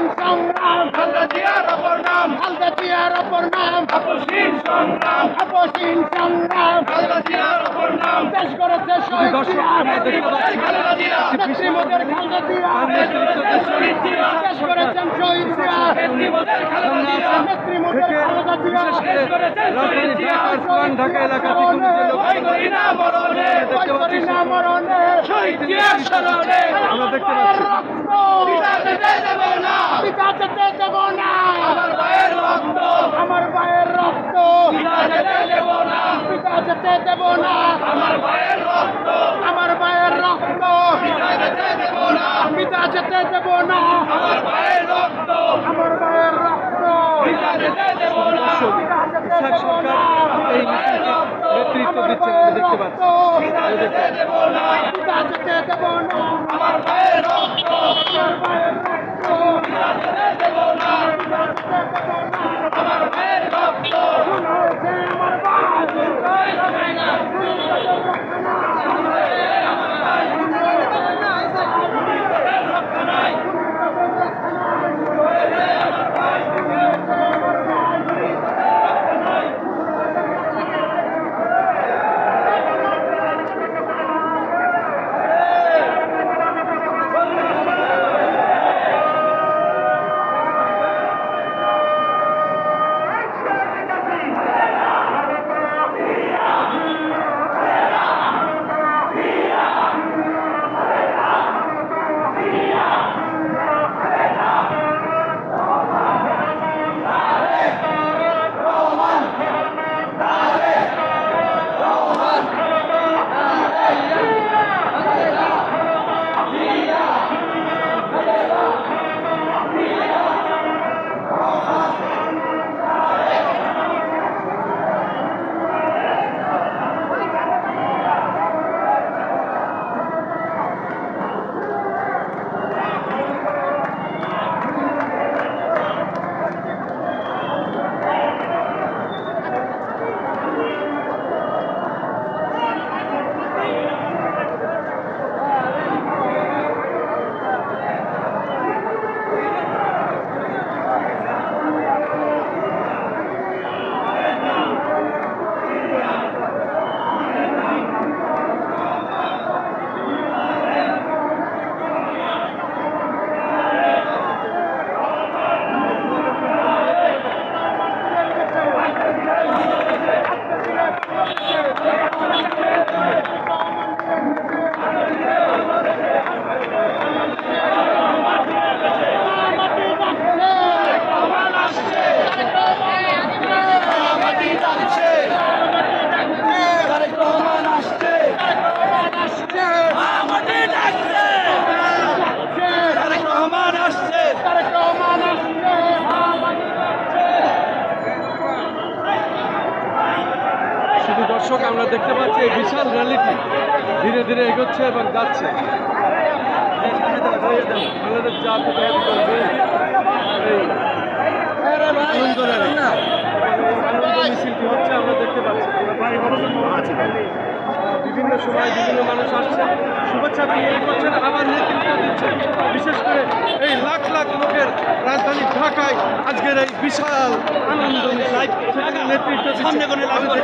আপসহীন সংগ্রাম খালদা জিয়ার অপর নাম। খালদা জিয়ার অপর নাম। আপসহীন সংগ্রাম। আপসহীন সংগ্রাম। খালদা জিয়ার অপর নাম। দেশ করেছে শহীদ খালেদা জিয়া খালদা জিয়া দেশ করেছেন শহীদ জিয়া। নেত্রীমোদের খালেদা জিয়া। নেত্রীমোদের থেকে খালদা জিয়া বিশেষ করে রাজধানী ঢাকার পুরান ঢাকা এলাকা থেকে ভয় করি না মরণে। ভয় করি না মরণে। শহীদ জিয়ার স্মরণে আমরা দেখতে পাচ্ছি রক্ত পিতা যেতে দেব না পিতা যেতে দেব না আমার ভাইয়ের রক্ত আমার ভাইয়ের রক্ত পিতা যেতে দেব না পিতা যেতে দেব না। আমার ভাইয়ের রক্ত। আমার ভাইয়ের রক্ত। পিতা যেতে দেব না। পিতা যেতে দেব না। আমার ভাইয়ের রক্ত। আমার ভাইয়ের রক্ত। পিতা যেতে দেব না। ইসহাক সরকার এই মিছিলকে নেতৃত্ব দিচ্ছেন দেখতে পাচ্ছি পিতা যেতে দেব না। পিতা যেতে দেব না। আমার ভাইয়ের রক্ত। আমার ভাইয়ের রক্ত। পিতা যেতে দেব না। পিতা যেতে দেব না। আমার ভাইয়ের রক্ত। শুধু দর্শক আমরা দেখতে পাচ্ছি এই বিশাল র্যালিটি ধীরে ধীরে এগোচ্ছে এবং যাচ্ছে। বাংলাদেশ জাতীয়তাবাদী দল এই আনন্দ র্যালি আনন্দ মিছিলটি হচ্ছে আমরা দেখতে পাচ্ছি। আহ, বিভিন্ন সময় বিভিন্ন মানুষ আসছে। শুভেচ্ছা বিনিময় করছেন আবার নেতৃত্ব বিশেষ করে এই লাখ লাখ লোকের রাজধানী ঢাকায় আজকের এই বিশাল আনন্দ নেতৃত্ব সামনে করে আপনার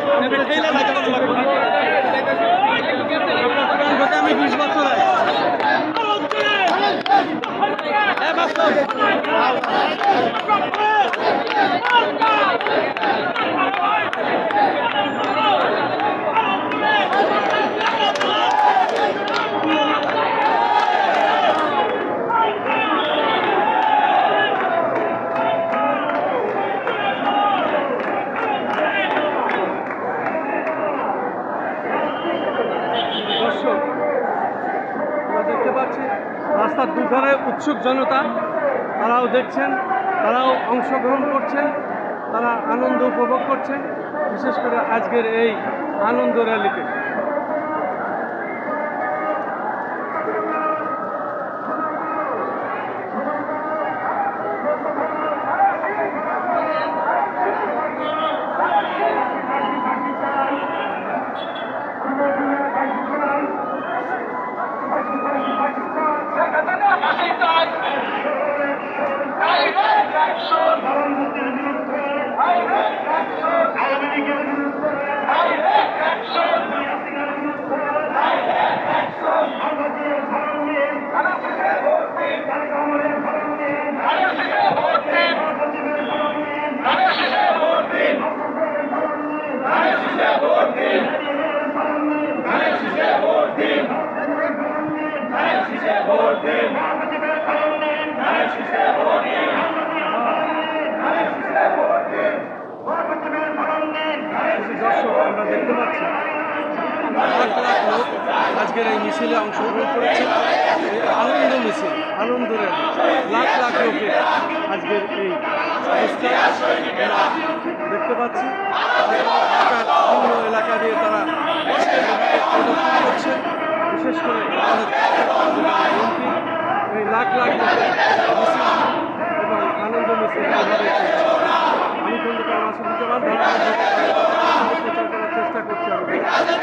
পুরান আমি বিশ বছর আছি। এ বাস্তব। দর্শক আমরা দেখতে পাচ্ছি রাস্তার দুধারে উৎসুক জনতা। তারাও দেখছেন, তারাও অংশগ্রহণ করছেন, তারা আনন্দ উপভোগ করছেন। বিশেষ করে আজকের এই আনন্দ র্যালিতে। Hey, that's good. How many get it? How many get it? দেখতে পাচ্ছি। আজকের এই মিছিলে অংশগ্রহণ করেছে আনন্দ মিছিল আনন্দের লাখ লাখ লোকের আজকের এই আমরা দেখতে পাচ্ছি। ঢাকার বিভিন্ন এলাকা দিয়ে তারা প্রদর্শন করছে, বিশেষ করে এই লাখ লাখ লোকের এবং আনন্দ মিছিল আমি প্রচার করার চেষ্টা করছি আমি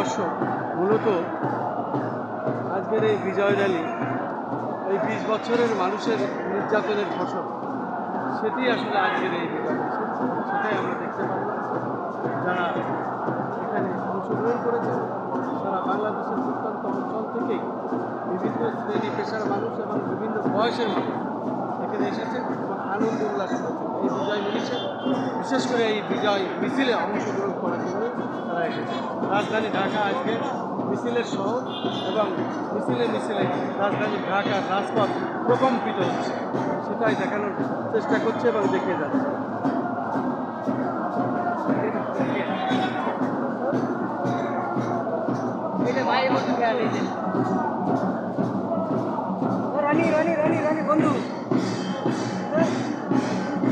দর্শক, মূলত আজকের এই বিজয় র্যালি, এই বিশ বছরের মানুষের নির্যাতনের ফসল, সেটি আসলে আজকের এই বিজয় সেটাই আমরা দেখতে পারলাম যারা এখানে অংশগ্রহণ করেছেন, সারা বাংলাদেশের প্রত্যন্ত অঞ্চল থেকেই বিভিন্ন শ্রেণি, পেশার মানুষ এবং বিভিন্ন বয়সের মানুষ এখানে এসেছেন এবং আনন্দ উল্লাস করেছেন। এই বিজয় মিলিছে বিশেষ করে এই বিজয় মিছিলে অংশগ্রহণ করার জন্য তারা এসেছে। রাজধানী ঢাকা আজকে মিছিলের শহর এবং মিছিলে মিছিলে রাজধানী ঢাকার রাজপথ প্রকম্পিত হচ্ছে। সেটাই দেখানোর চেষ্টা করছে এবং দেখিয়ে যাচ্ছে।